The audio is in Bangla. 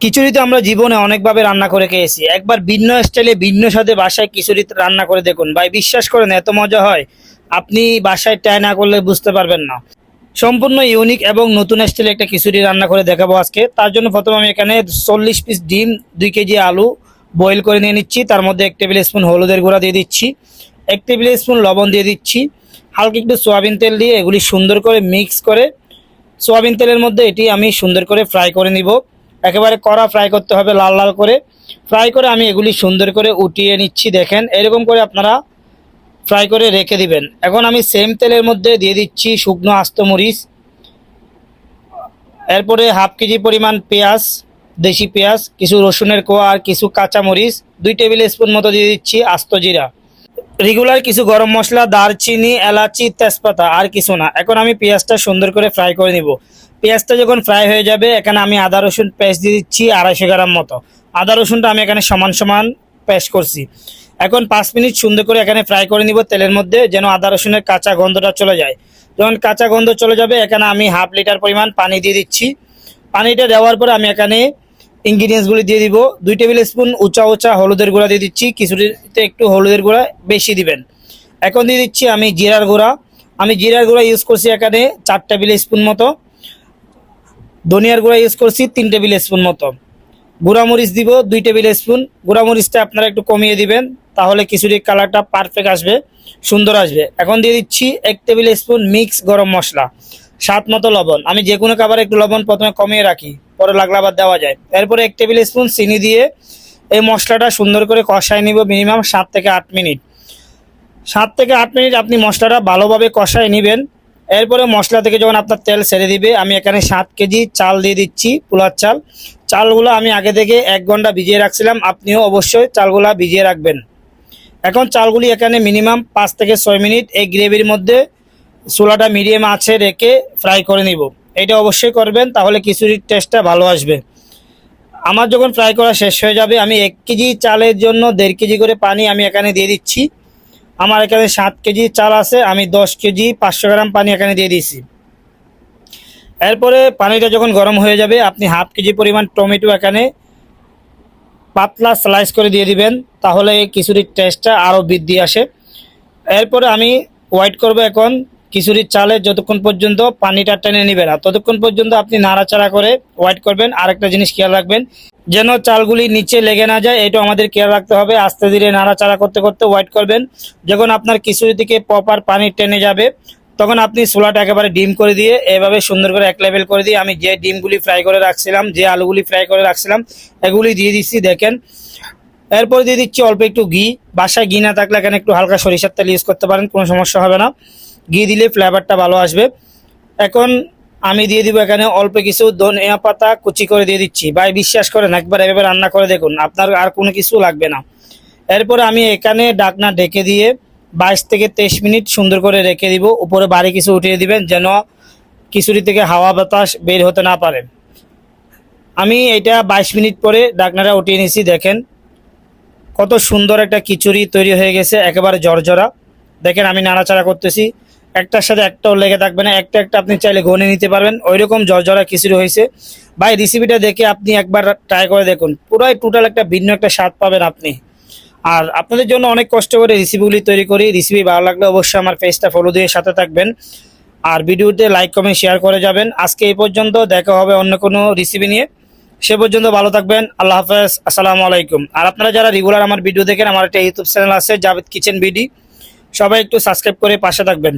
খিচুড়ি তো আমরা জীবনে অনেকভাবে রান্না করে খেয়েছি। একবার ভিন্ন স্টাইলে, ভিন্ন স্বাদে বাসায় খিচুড়ি রান্না করে দেখুন। ভাই, বিশ্বাস করেন, এত মজা হয়। আপনি বাসায় ট্রাই না করলে বুঝতে পারবেন না। সম্পূর্ণ ইউনিক এবং নতুন স্টাইলে একটা খিচুড়ি রান্না করে দেখাবো আজকে। তার জন্য প্রথমে আমি এখানে চল্লিশ পিস ডিম, দুই কেজি আলু বয়েল করে নিয়ে নিচ্ছি। তার মধ্যে এক টেবিল স্পুন হলুদের গুঁড়া দিয়ে দিচ্ছি। এক টেবিল স্পুন লবণ দিয়ে দিচ্ছি। হালকা একটু সোয়াবিন তেল দিয়ে এগুলি সুন্দর করে মিক্স করে সোয়াবিন তেলের মধ্যে এটি আমি সুন্দর করে ফ্রাই করে নিব। একেবারে কড়া ফ্রাই করতে হবে লাল লাল করে। ফ্রাই করে আমি এগুলি সুন্দর করে উঠিয়ে নিচ্ছি, দেখেন। এরকম করে আপনারা ফ্রাই করে রেখে দিবেন। এখন আমি সেম তেলের মধ্যে দিয়ে দিচ্ছি শুকনো আস্ত মরিচ। এরপরে হাফ কেজি পরিমাণ পেঁয়াজ, দেশি পেঁয়াজ, কিছু রসুনের কোয়া আর কিছু কাঁচা মরিচ, দুই টেবিল স্পুন মতো দিয়ে দিচ্ছি আস্ত জিরা। রেগুলার কিছু গরম মশলা, দারচিনি, এলাচি, তেজপাতা, আর কিছু না। এখন আমি পেঁয়াজটা সুন্দর করে ফ্রাই করে নিব। পেঁয়াজটা যখন ফ্রাই হয়ে যাবে, এখানে আমি আদা, রসুন পেস্ট দিয়ে দিচ্ছি আড়াইশো গ্রাম মতো। আদা, রসুনটা আমি এখানে সমান সমান পেস্ট করছি। এখন পাঁচ মিনিট সুন্দর করে এখানে ফ্রাই করে নিব তেলের মধ্যে, যেন আদা, রসুনের কাঁচা গন্ধটা চলে যায়। যখন কাঁচা গন্ধ চলে যাবে, এখানে আমি হাফ লিটার পরিমাণ পানি দিয়ে দিচ্ছি। পানিটা দেওয়ার পর আমি এখানে ইনগ্রিডিয়েন্টসগুলি দিয়ে দিব। দুই টেবিল স্পুন উঁচা উঁচা হলুদের গুঁড়া দিয়ে দিচ্ছি। কিছুটিতে একটু হলুদের গুঁড়া বেশি দিবেন। এখন দিয়ে দিচ্ছি আমি জিরার গুঁড়া। আমি জিরার গুঁড়া ইউজ করছি এখানে চার টেবিল স্পুন মতো। ধনিয়ার গুঁড়া ইউজ করছি তিন টেবিল স্পুন মতো। গুঁড়ামরিচ দিব দুই টেবিল স্পুন গুঁড়ামরিচটা আপনারা একটু কমিয়ে দিবেন, তাহলে খিচুড়ির কালারটা পারফেক্ট আসবে, সুন্দর আসবে। এখন দিয়ে দিচ্ছি এক টেবিল স্পুন মিক্স গরম মশলা। স্বাদ মতো লবণ। আমি যে কোনো খাবারে একটু লবণ প্রথমে কমিয়ে রাখি, পরে লাগলে আবার দেওয়া যায়। এরপরে এক টেবিল স্পুন চিনি দিয়ে এই মশলাটা সুন্দর করে কষায় নিব মিনিমাম সাত থেকে আট মিনিট। সাত থেকে আট মিনিট আপনি মশলাটা ভালোভাবে কষায় নেবেন। এরপরে মশলা থেকে যখন আপনার তেল ছেড়ে দিবে, আমি এখানে সাত কেজি চাল দিয়ে দিচ্ছি পোলার চাল। চালগুলো আমি আগে থেকে এক ঘণ্টা ভিজিয়ে রাখছিলাম, আপনিও অবশ্যই চালগুলা ভিজিয়ে রাখবেন। এখন চালগুলি এখানে মিনিমাম পাঁচ থেকে ছয় মিনিট এই গ্রেভির মধ্যে চুলাটা মিডিয়াম আছে রেখে ফ্রাই করে নিব। এটা অবশ্যই করবেন, তাহলে খিচুড়ির টেস্টটা ভালো আসবে। আমার যখন ফ্রাই করা শেষ হয়ে যাবে, আমি এক কেজি চালের জন্য দেড় কেজি করে পানি আমি এখানে দিয়ে দিচ্ছি। আমার এখানে সাত কেজি চাল আছে, আমি দশ কেজি পাঁচশো গ্রাম পানি এখানে দিয়ে দিয়েছি। এরপরে পানিটা যখন গরম হয়ে যাবে, আপনি হাফ কেজি পরিমাণ টমেটো এখানে পাতলা স্লাইস করে দিয়ে দিবেন, তাহলে খিচুড়ির টেস্টটা আরও বৃদ্ধি আসে। এরপরে আমি ওয়েট করব এখন। খিচুড়ির চালে যতক্ষণ পর্যন্ত পানিটা টেনে নেবে না ততক্ষণ পর্যন্ত আপনি নাড়াচাড়া করে ওয়েট করবেন। আরেকটা জিনিস খেয়াল রাখবেন, যেন চালগুলি নিচে লেগে না যায় এটা আমাদের খেয়াল রাখতে হবে। আস্তে ধীরে নাড়াচাড়া করতে করতে ওয়েট করবেন। যখন আপনার খিচুড়ি থেকে প্রপার পানি টেনে যাবে, তখন আপনি সোলাটা একেবারে ডিম করে দিয়ে এভাবে সুন্দর করে এক লেভেল করে দিয়ে আমি যে ডিমগুলি ফ্রাই করে রাখছিলাম, যে আলুগুলি ফ্রাই করে রাখছিলাম, এগুলি দিয়ে দিচ্ছি, দেখেন। এরপর দিয়ে দিচ্ছি অল্প একটু ঘি। বাসায় ঘি না থাকলে এখানে একটু হালকা সরিষার তেল ইউজ করতে পারেন, কোনো সমস্যা হবে না। ঘি দিলে ফ্লেভারটা ভালো আসবে। এখন আমি দিয়ে দিব এখানে অল্প কিছু ধনিয়া পাতা কুচি করে দিয়ে দিচ্ছি। ভাই, বিশ্বাস করেন, একবার এভাবে রান্না করে দেখুন, আপনার আর কোনো কিছু লাগবে না। এরপরে আমি এখানে ডাকনা ঢেকে দিয়ে বাইশ থেকে তেইশ মিনিট সুন্দর করে রেখে দিব। উপরে বাড়ি কিছু উঠিয়ে দিবেন, যেন খিচুড়ি থেকে হাওয়া বাতাস বের হতে না পারে। আমি এটা বাইশ মিনিট পরে ডাকনাটা উঠিয়ে নিয়েছি, দেখেন। কত সুন্দর একটা খিচুড়ি তৈরি হয়ে গেছে, একেবারে জর্জরা দেখেন, আমি নাড়াচাড়া করতেছি। একটার সাথে একটাও লেগে থাকবে না, একটা একটা আপনি চাইলে গনে নিতে পারবেন। ওই রকম জর্জরা খিচুড়ি হয়েছে। ভাই রেসিপিটা দেখে আপনি একবার ট্রাই করে দেখুন। পুরাই টোটাল একটা ভিন্ন একটা স্বাদ পাবেন আপনি। আর আপনাদের জন্য অনেক কষ্ট করে রেসিপিগুলি তৈরি করি। রেসিপি ভালো লাগলে অবশ্যই আমার পেজটা ফলো দিয়ে সাথে থাকবেন। আর ভিডিওতে লাইক কমেন্ট শেয়ার করে যাবেন। আজকে এই পর্যন্ত দেখা হবে অন্য কোনো রেসিপি নিয়ে। সে পর্যন্ত ভালো থাকবেন। আল্লাহ হাফেজ। আসসালামু আলাইকুম। আর আপনারা যারা রেগুলার আমার ভিডিও দেখেন, আমার একটা ইউটিউব চ্যানেল আছে জাভেদ কিচেন বিডি সবাই একটু সাবস্ক্রাইব করে পাশে থাকবেন।